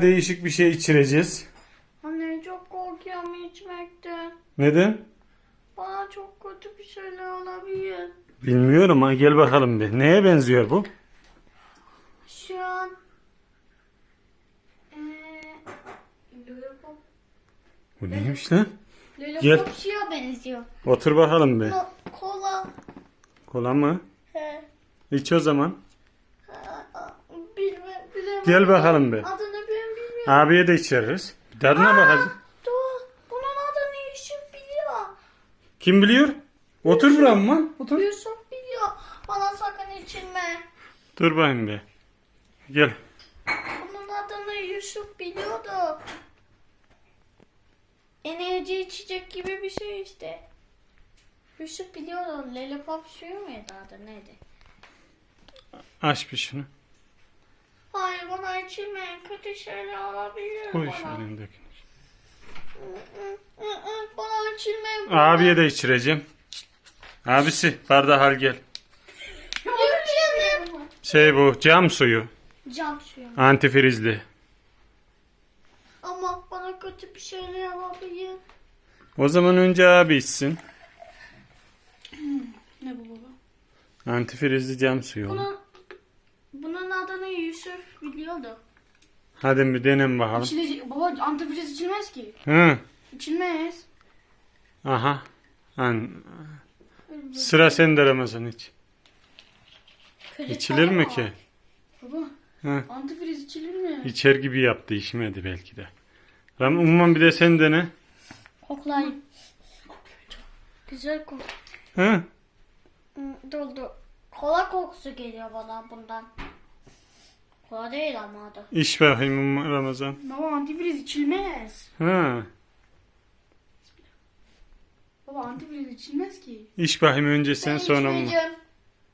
Değişik bir şey içireceğiz. Anne çok korkuyorum içmekten. Neden? Bana çok kötü bir şeyler olabilir. Bilmiyorum ha gel bakalım bir. Neye benziyor bu? Şu an... Lollipop. Bu neymiş lan? Lollipop şeye benziyor. Otur bakalım bir. Kola. Kola mı? He. İç o zaman. Bilmem, bilemem. Gel bakalım bir. Ben bilmiyorum. Abiye de içeriz. Bir Tadına bakacağız. Dur. Bunun adını Yusuf biliyor. Kim biliyor? Otur buram mı? Otur. Yusuf biliyor. Bana sakın içirme. Dur bakayım bir. Gel. Bunun adını Yusuf biliyordu. Enerji içecek gibi bir şey işte. Yusuf biliyordu. Lollipop suyu muydu adı neydi? Aç bir şunu. Hayır bana içirmeyin. Kötü şeyler olabilir Koy bana. şu elindeki. Hı, hı, hı, Bana içirmeyin. Abiye de içireceğim. Abisi bardağı al gel. İçirmeyin. Şey bu cam suyu. Cam suyu. Antifrizli. Ama bana kötü bir şeyler olabilir. O zaman önce abi içsin. Ne bu baba? Antifrizli cam suyu. oğlum. Biliyordu. Hadi bir denem bakalım. İçilecek, baba antifriz içilmez ki. Hı. İçilmez. Aha. An. Sıra sende Ramazan iç. Kötü İçilir mi ki? Baba Hı. antifriz içilir mi? İçer gibi yaptı içmedi belki de. Ram umman bir de sen dene. Koklayayım. Güzel koku. Hı. Dur. Kola kokusu geliyor bana bundan. Kola değil ama adı. İç bakayım Umman Ramazan. Baba antifriz içilmez. Ha. Baba antifriz içilmez ki. İç bakayım önce sen sonra mı? içmeyeceğim.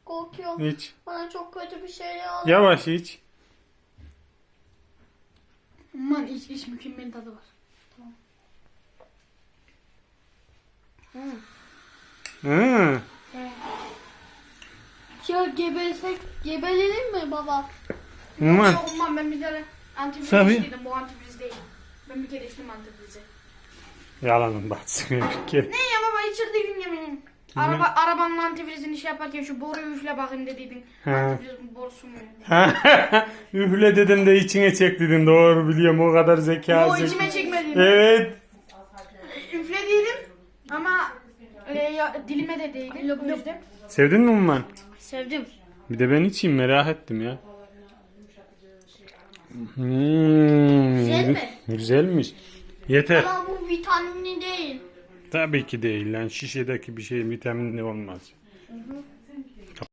Korkuyorum. İç. Bana çok kötü bir şeyler oldu. Yavaş iç. Aman iç iç mükemmel tadı var. Hı. Ya gebesek gebelerim mi baba? Umman. Yok ben bir kere antifriz Tabii. içtiydim bu antifriz değil. Ben bir kere içtim antifrizi. Yalanın batsın bir kere. Ne ya baba içirdiydin yeminin. Araba, arabanın antifrizini şey yaparken şu boruyu üfle bakayım dediydin. He. Antifriz borusu mu? Üfle dedim de içine çek dedim. Doğru biliyorum o kadar zeka. O zeki. içime çekmedim. Evet. Üflediydim ama e, ya, dilime de değdi. O yüzden. Sevdin mi Umman? Sevdim. Bir de ben içeyim merak ettim ya. Hmm, Güzel mi? Güzelmiş. Yeter. Ama bu vitaminli değil. Tabii ki değil lan. Şişedeki bir şey vitaminli olmaz. Hı hı.